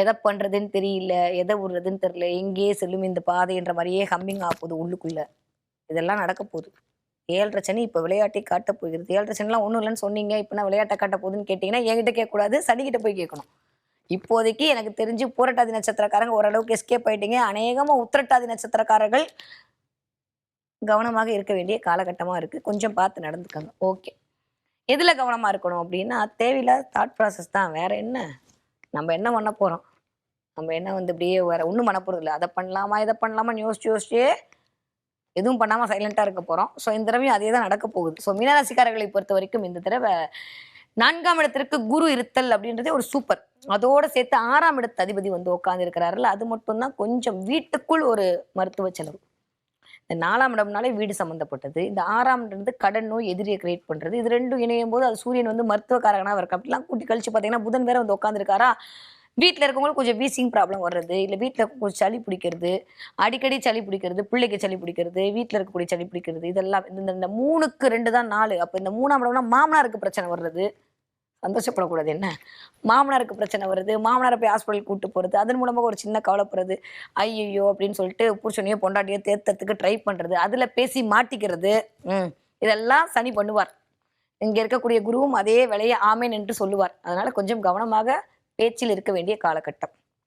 எதை பண்றதுன்னு தெரியல எதை விடுறதுன்னு தெரியல எங்கேயே செல்லும் இந்த பாதைன்ற மாதிரியே ஹம்மிங் ஆக போகுது உள்ளுக்குள்ள. இதெல்லாம் நடக்க போகுது. ஏழரை சனி இப்போ விளையாட்டை காட்ட போகிறது. ஏழரை சனிலாம் ஒன்றும் இல்லைன்னு சொன்னீங்க. இப்போ நான் விளையாட்டை காட்ட போகுதுன்னு கேட்டிங்கன்னா என்கிட்ட கேட்கக்கூடாது. சனிக்கிட்ட போய் கேட்கணும். இப்போதைக்கு எனக்கு தெரிஞ்சு பூரட்டாதி நட்சத்திரக்காரங்க ஓரளவுக்கு எஸ்கேப் ஆயிட்டீங்க. அநேகமாக உத்திரட்டாதி நட்சத்திரக்காரர்கள் கவனமாக இருக்க வேண்டிய காலகட்டமாக இருக்குது கொஞ்சம் பார்த்து நடந்துக்கங்க. ஓகே எதில் கவனமாக இருக்கணும் அப்படின்னா தேவையில்லாத தாட் ப்ராசஸ் தான். வேற என்ன? நம்ம என்ன பண்ண போகிறோம் நம்ம என்ன வந்து இப்படியே வேற ஒன்றும் பண்ண போகிறது இல்லை அதை பண்ணலாமா இதை பண்ணலாமான்னு யோசிச்சு யோசிச்சே எதுவும் பண்ணாமல் சைலண்ட்டாக இருக்க போகிறோம் ஸோ இந்த தடவையும் அதே தான் நடக்க போகுது. ஸோ மீனராசிக்காரர்களை பொறுத்த வரைக்கும் இந்த தடவை நான்காம் இடத்திற்கு குரு இருத்தல் அப்படின்றதே ஒரு சூப்பர் அதோட சேர்த்து ஆறாம் இடத்து அதிபதி வந்து உட்காந்துருக்கிறாருல அது மட்டும்தான் கொஞ்சம் வீட்டுக்குள் ஒரு மருத்துவ செலவு. இந்த நாலாம் இடம்னாலே வீடு சம்மந்தப்பட்டது இந்த ஆறாம் இடம் கடன் நோய் எதிரியை கிரியேட் பண்ணுறது இது ரெண்டும் இணையும் போது அது சூரியன் வந்து மருத்துவக்காரகனாக இருக்கு அப்படிலாம் கூட்டி கழிச்சு பார்த்தீங்கன்னா புதன் வேற வந்து உட்காந்துருக்காரா வீட்டில் இருக்கவங்களுக்கு கொஞ்சம் வீசிங் ப்ராப்ளம் வர்றது இல்லை வீட்டில் கொஞ்சம் சளி பிடிக்கிறது அடிக்கடி சளி பிடிக்கிறது பிள்ளைக்கு சளி பிடிக்கிறது வீட்டில் இருக்கக்கூடிய சளி பிடிக்கிறது இதெல்லாம் இந்த இந்த மூணுக்கு ரெண்டு தான் நாலு. அப்போ இந்த மூணாம் இடம்னா மாமனாருக்கு பிரச்சனை வர்றது. சந்தோஷப்படக்கூடாது. என்ன? மாமனாருக்கு பிரச்சனை வருது. மாமனாரை போய் ஹாஸ்பிட்டல் கூட்டு போகிறது அதன் மூலமாக ஒரு சின்ன கவலைப்படுறது. ஐயோ அப்படின்னு சொல்லிட்டு புருஷனையோ பொண்டாட்டியோ தேர்த்தத்துக்கு ட்ரை பண்ணுறது அதில் பேசி மாட்டிக்கிறது. ம். இதெல்லாம் சனி பண்ணுவார். இங்கே இருக்கக்கூடிய குருவும் அதே வேலையை ஆமேன் என்று சொல்லுவார். அதனால் கொஞ்சம் கவனமாக பேச்சில் இருக்க வேண்டிய காலகட்டம்.